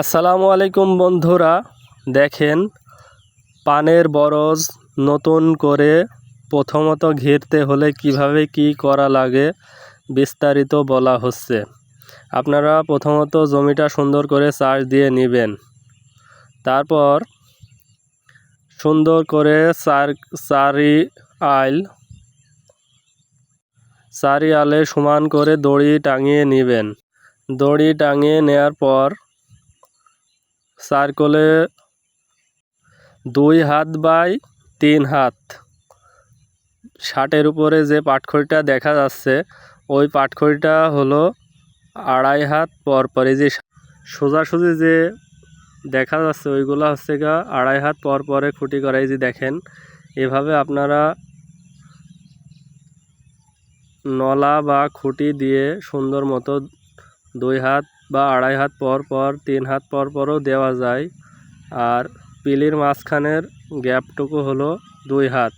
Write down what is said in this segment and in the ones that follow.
আসসালামু আলাইকুম বন্ধুরা। দেখেন, পানের বরজ নতুন করে প্রথমত ঘিরতে হলে কীভাবে কি করা লাগে বিস্তারিত বলা হচ্ছে। আপনারা প্রথমত জমিটা সুন্দর করে চাষ দিয়ে নেবেন। তারপর সুন্দর করে চার, চারি আইল, চারি আলে সমান করে দড়ি টাঙিয়ে নেবেন। দড়ি টাঙিয়ে নেওয়ার পর সার্কলে দুই হাত বাই তিন হাত। ষাটের উপরে যে পাটখড়িটা দেখা যাচ্ছে, ওই পাটখড়িটা হলো আড়াই হাত পর পর। এই যে সোজাসুজি যে দেখা যাচ্ছে, ওইগুলো হচ্ছে গা আড়াই হাত পর পরে খুঁটি করা। এই যে দেখেন, এভাবে আপনারা নলা বা খুঁটি দিয়ে সুন্দর মতো দুই হাত বা আড়াই হাত পর পর, তিন হাত পর পরও দেওয়া যায়। আর পিলির মাঝখানের গ্যাপটুকু হলো দুই হাত।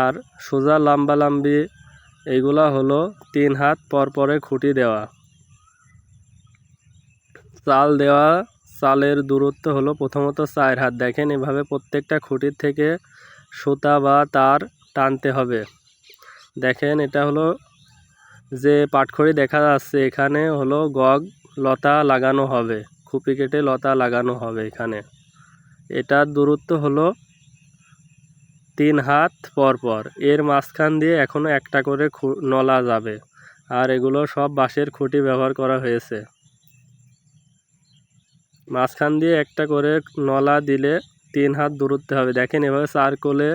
আর সোজা লাম্বালাম্বি এইগুলা হলো তিন হাত পর পরে খুঁটি দেওয়া। চাল দেওয়া, চালের দূরত্ব হলো প্রথমত চার হাত। দেখেন এভাবে প্রত্যেকটা খুঁটির থেকে সুতা বা তার টানতে হবে। দেখেন এটা হলো যে পাটখড়ি দেখা যাচ্ছে এখানে হলো গগ লতা লাগানো হবে, খুপি কেটে লতা লাগানো হবে এখানে। এটার দূরত্ব হলো তিন হাত পর পর। এর মাঝখান দিয়ে এখনও একটা করে নলা যাবে। আর এগুলো সব বাঁশের খুঁটি ব্যবহার করা হয়েছে। মাঝখান দিয়ে একটা করে নলা দিলে তিন হাত দূরত্ব হবে। দেখেন এভাবে চারকোলে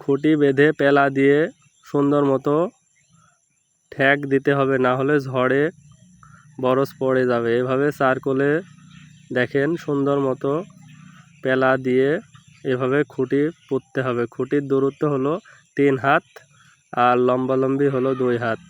খুঁটি বেঁধে পেলা দিয়ে সুন্দর মতো ঠ্যাক দিতে হবে, না হলে ঝড়ে বরস পড়ে যাবে। এভাবে চারকোলে দেখেন সুন্দর মতো পেলা দিয়ে এভাবে খুঁটি পুঁততে হবে। খুঁটির দূরত্ব হলো তিন হাত আর লম্বালম্বি হলো দুই হাত।